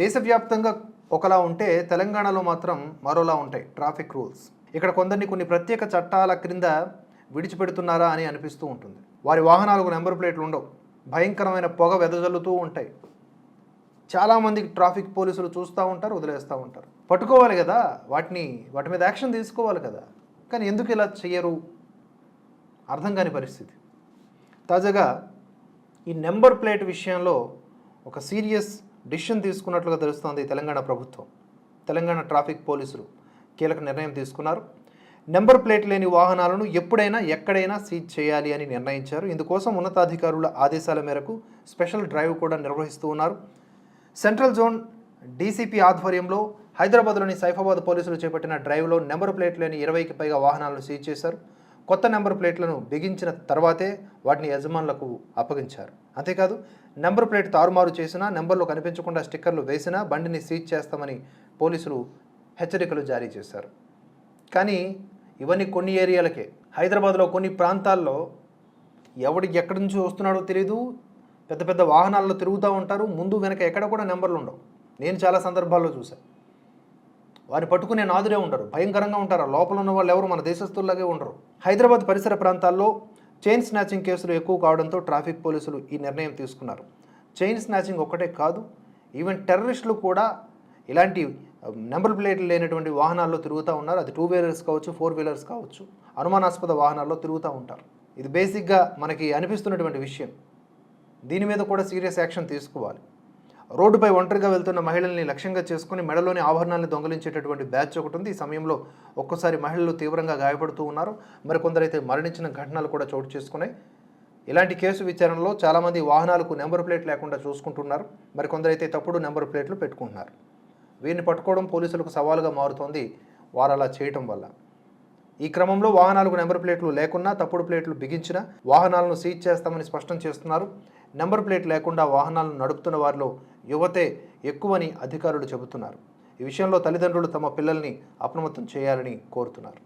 దేశవ్యాప్తంగా ఒకలా ఉంటే తెలంగాణలో మాత్రం మరోలా ఉంటాయి ట్రాఫిక్ రూల్స్. ఇక్కడ కొందరిని కొన్ని ప్రత్యేక చట్టాల క్రింద విడిచిపెడుతున్నారా అని అనిపిస్తూ ఉంటుంది. వారి వాహనాలకు నెంబర్ ప్లేట్లు ఉండవు. భయంకరమైన పొగ వెదజల్లుతూ ఉంటాయి. చాలామంది ట్రాఫిక్ పోలీసులు చూస్తూ ఉంటారు వదిలేస్తూ ఉంటారు. పట్టుకోవాలి కదా వాటిని వాటి మీద యాక్షన్ తీసుకోవాలి కదా. కానీ ఎందుకు ఇలా చేయరు అర్థం కాని పరిస్థితి. తాజాగా ఈ నెంబర్ ప్లేట్ విషయంలో ఒక సీరియస్ డిసిషన్ తీసుకున్నట్లుగా తెలుస్తోంది తెలంగాణ ప్రభుత్వం. తెలంగాణ ట్రాఫిక్ పోలీసులు కీలక నిర్ణయం తీసుకున్నారు. నెంబర్ ప్లేట్ లేని వాహనాలను ఎప్పుడైనా ఎక్కడైనా సీజ్ చేయాలి అని నిర్ణయించారు. ఇందుకోసం ఉన్నతాధికారుల ఆదేశాల మేరకు స్పెషల్ డ్రైవ్ కూడా నిర్వహిస్తూ ఉన్నారు. సెంట్రల్ జోన్ డీసీపీ ఆధ్వర్యంలో హైదరాబాద్లోని సైఫాబాద్ పోలీసులు చేపట్టిన డ్రైవ్లో నెంబర్ ప్లేట్ లేని ఇరవైకి పైగా వాహనాలను సీజ్ చేశారు. కొత్త నెంబర్ ప్లేట్లను బిగించిన తర్వాతే వాటిని యజమానులకు అప్పగించారు. అంతేకాదు నెంబర్ ప్లేట్ తారుమారు చేసినా నెంబర్లో కనిపించకుండా స్టిక్కర్లు వేసినా బండిని సీజ్ చేస్తామని పోలీసులు హెచ్చరికలు జారీ చేశారు. కానీ ఇవన్నీ కొన్ని ఏరియాలకే. హైదరాబాద్లో కొన్ని ప్రాంతాల్లో ఎవడికి ఎక్కడి నుంచి వస్తున్నాడో తెలియదు పెద్ద పెద్ద వాహనాల్లో తిరుగుతూ ఉంటారు. ముందు వెనక ఎక్కడ కూడా నెంబర్లు ఉండవు. నేను చాలా సందర్భాల్లో చూశాను. వారిని పట్టుకునే నాదురే ఉండరు భయంకరంగా ఉంటారు. ఆ లోపల ఉన్న వాళ్ళు ఎవరు? మన దేశస్తుల్లాగే ఉండరు. హైదరాబాద్ పరిసర ప్రాంతాల్లో చైన్ స్నాచింగ్ కేసులు ఎక్కువ కావడంతో ట్రాఫిక్ పోలీసులు ఈ నిర్ణయం తీసుకున్నారు. చైన్ స్నాచింగ్ ఒక్కటే కాదు ఈవెన్ టెర్రరిస్టులు కూడా ఇలాంటి నెంబర్ ప్లేట్లు లేనటువంటి వాహనాల్లో తిరుగుతూ ఉన్నారు. అది టూ వీలర్స్ కావచ్చు ఫోర్ వీలర్స్ కావచ్చు. అనుమానాస్పద వాహనాల్లో తిరుగుతూ ఉంటారు. ఇది బేసిక్గా మనకి అనిపిస్తున్నటువంటి విషయం. దీని మీద కూడా సీరియస్ యాక్షన్ తీసుకోవాలి. రోడ్డుపై ఒంటరిగా వెళ్తున్న మహిళల్ని లక్ష్యంగా చేసుకుని మెడలోని ఆభరణాలను దొంగలించేటటువంటి బ్యాచ్ ఒకటి ఉంది ఈ సమయంలో ఒక్కసారి మహిళలు తీవ్రంగా గాయపడుతూ ఉన్నారు. మరి కొందరైతే మరణించిన ఘటనలు కూడా చోటు చేసుకున్నాయి. ఇలాంటి కేసు విచారణలో చాలామంది వాహనాలకు నెంబర్ ప్లేట్ లేకుండా చూసుకుంటున్నారు. మరి కొందరైతే తప్పుడు నెంబర్ ప్లేట్లు పెట్టుకుంటున్నారు. వీరిని పట్టుకోవడం పోలీసులకు సవాలుగా మారుతోంది వారు అలా చేయటం వల్ల. ఈ క్రమంలో వాహనాలకు నెంబర్ ప్లేట్లు లేకున్నా తప్పుడు ప్లేట్లు బిగించిన వాహనాలను సీజ్ చేస్తామని స్పష్టం చేస్తున్నారు. నెంబర్ ప్లేట్ లేకుండా వాహనాలను నడుపుతున్న వారిలో యువతే ఎక్కువని అధికారులు చెబుతున్నారు. ఈ విషయంలో తల్లిదండ్రులు తమ పిల్లల్ని అప్రమత్తం చేయాలని కోరుతున్నారు.